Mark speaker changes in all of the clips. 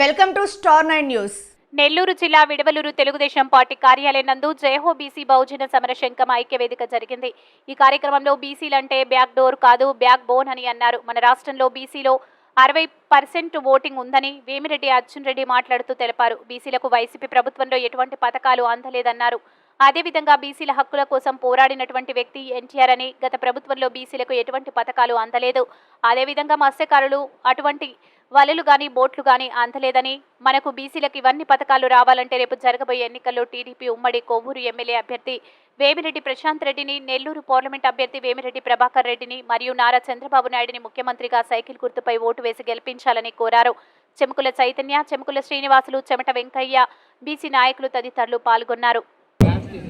Speaker 1: Welcome to star nine news.
Speaker 2: Nellore జిల్లా Vidavalur Telugu Desam party కార్యాలయం నందు జయహో బీసీ బహుజన సమర శంఖం ఐక్య వేదిక జరిగింది. ఈ కార్యక్రమంలో బీసీలంటే బ్యాక్ డోర్ కాదు బ్యాక్ బోన్ అని అన్నారు. మన రాష్ట్రంలో బీసీలో అరవై పర్సెంట్ ఓటింగ్ ఉందని వేమిరెడ్డి అర్జున్ రెడ్డి మాట్లాడుతూ తెలిపారు. బీసీలకు వైసీపీ ప్రభుత్వంలో ఎటువంటి పథకాలు అందలేదన్నారు. అదేవిధంగా బీసీల హక్కుల కోసం పోరాడినటువంటి వ్యక్తి ఎన్టీఆర్ అని గత ప్రభుత్వంలో బీసీలకు ఎటువంటి పథకాలు అందలేదు. అదేవిధంగా మత్స్యకారులు అటువంటి వలలు గాని బోట్లు గాని అందలేదని మనకు బీసీలకు ఇవన్నీ పథకాలు రావాలంటే రేపు జరగబోయే ఎన్నికల్లో టీడీపీ ఉమ్మడి కొవ్వూరు ఎమ్మెల్యే అభ్యర్థి వేమిరెడ్డి ప్రశాంత్ రెడ్డిని నెల్లూరు పార్లమెంట్ అభ్యర్థి వేమిరెడ్డి ప్రభాకర్ రెడ్డిని మరియు నారా చంద్రబాబు నాయుడిని ముఖ్యమంత్రిగా సైకిల్ గుర్తుపై ఓటు వేసి గెలిపించాలని కోరారు. చెముకుల చైతన్య చెముకుల శ్రీనివాసులు చెమట వెంకయ్య బీసీ నాయకులు తదితరులు పాల్గొన్నారు.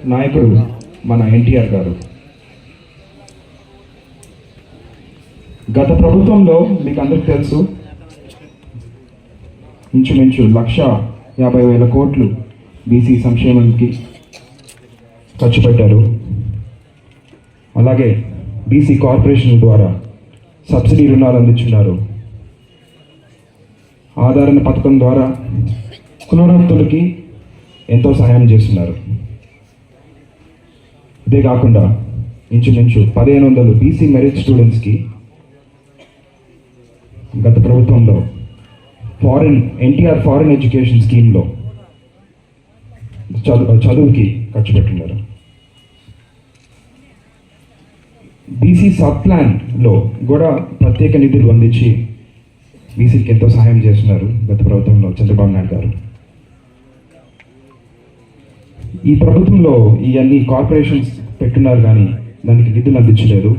Speaker 3: నాయకుడు మన ఎన్టీఆర్ గారు. గత ప్రభుత్వంలో మీకు అందరికి తెలుసు ఇంచుమించు లక్ష యాభై వేల కోట్లు బీసీ సంక్షేమానికి ఖర్చు పెట్టారు. అలాగే బీసీ కార్పొరేషన్ ద్వారా సబ్సిడీ రుణాలు అందించున్నారు. ఆధారణ పథకం ద్వారా కులవృత్తులకి ఎంతో సహాయం చేస్తున్నారు. ఇదే కాకుండా ఇంచుమించు పదిహేను వందలు బీసీ మెరిట్ స్టూడెంట్స్కి గత ప్రభుత్వంలో ఫారిన్ ఎన్టీఆర్ ఫారిన్ ఎడ్యుకేషన్ స్కీమ్లో చదువు చదువుకి ఖర్చు పెట్టున్నారు బీసీ సబ్ ప్లాన్లో కూడా ప్రత్యేక నిధులు అందించి బీసీకి ఎంతో సహాయం చేస్తున్నారు గత ప్రభుత్వంలో చంద్రబాబు నాయుడు గారు. ఈ ప్రభుత్వంలో ఇవన్నీ కార్పొరేషన్స్ పెట్టున్నారు కానీ దానికి నిధులు అందించలేదు.